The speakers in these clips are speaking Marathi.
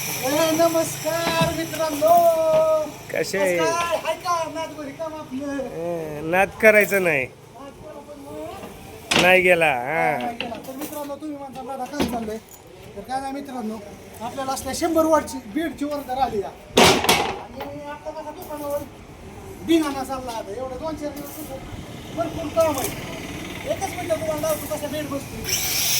नमस्कार मित्रांनो. कसे नाद करायचं नाही. नाही गेला हा. मित्रांनो तुम्ही म्हणता दादा काय चाललंय? तर काय नाही मित्रांनो आपल्याला असल्या शंभर वॉटची बीडची ऑर्डर आली या. आणि आता कसं दुकानावर बिनाना चालला आता. एवढं दोन चार दिवस भरपूर काम आहे. एकच मिनिटं तुम्हाला लावतो कसा बेड बसतो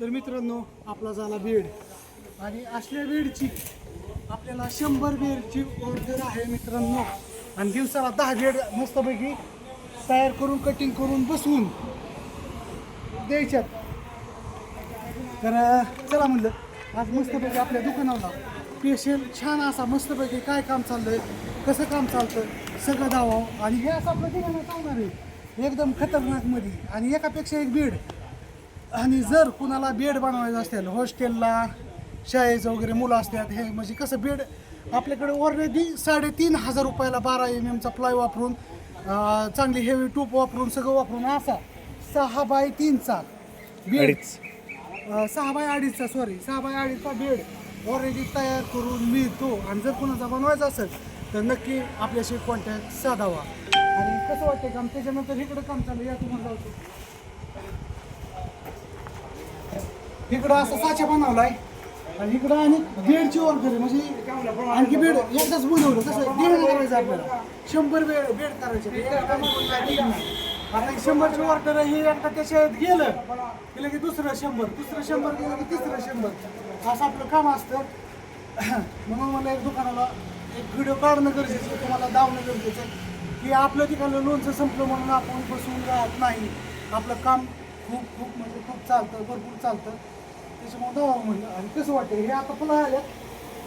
तर मित्रांनो आपला झाला बेड. आणि असल्या बेडची आपल्याला शंभर बेडची ऑर्डर आहे मित्रांनो. आणि दिवसाला दहा बेड मस्तपैकी तयार करून कटिंग करून बसवून द्यायच्यात. तर चला म्हणलं आज मस्तपैकी आपल्या दुकानाला स्पेशल छान असा मस्तपैकी काय काम चाललं आहे कसं काम चालतं सगळं दावा आणि हे असं आपलं दुकानात चालणार आहे एकदम खतरनाकमध्ये. आणि एकापेक्षा एक बीड. आणि जर कुणाला बेड बनवायचं असेल हॉस्टेलला शाळेचं वगैरे मुलं असतात हे म्हणजे कसं बेड आपल्याकडे ऑलरेडी साडेतीन हजार रुपयाला बारा एम एमचा प्लाय वापरून चांगली हेवी टूप वापरून सगळं वापरून असा सहा बाय तीनचा बेड. सहा बाय अडीचचा सॉरी सहा बाय अडीचचा बेड ऑलरेडी तयार करून मिळतो. आणि जर कोणाचा बनवायचा असेल तर नक्की आपल्याशी कॉन्टॅक्ट साधावा. आणि कसं वाटतं काम? त्याच्यानंतर इकडं काम चालू या तुम्हाला इकडं असं साचा बनवलाय. आणि इकडं आणि बेडची वर आहे म्हणजे आणखी बेड एकदाच बनवलं कसं दीड करायचं आपल्याला. शंभर बेड बेड करायचे. आता शंभरची ऑर्डर हे एकदा त्याच्यात गेलं की लगेच दुसरं शंभर दुसरं शंभर गेलं की तिसरं शंभर. असं आपलं काम असतं. म्हणून मला एक दुकानाला एक व्हिडिओ काढणं गरजेचं आहे. तुम्हाला दावणं गरजेचं आहे. की आपलं तिकडलं लोणचं संपलं म्हणून आपण बसून राहत नाही. आपलं काम खूप खूप म्हणजे खूप चालतं भरपूर चालतं. त्याच्यामुळे दावा म्हणलं. आणि कसं वाटतं हे आता फुलं आल्या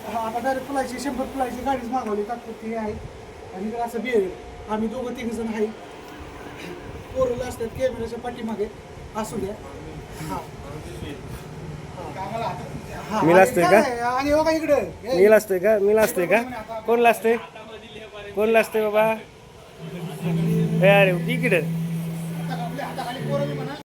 हा, आता डायरेक्ट फुलायची शंभर फुलायची गाडीच मागवली तात्पुरती आहे. आणि इकडे असं बिअर आम्ही दोघं तिघ जण आहे. पोरलं असतात कॅमेऱ्याच्या पाठीमागे. असू द्या. हा. हा. मी लाजतोय का? इकडे? मी लाजतोय का? मी लाजतोय का? कोण लाजतोय? कोण लाजतोय बाबा? अरे इकडं.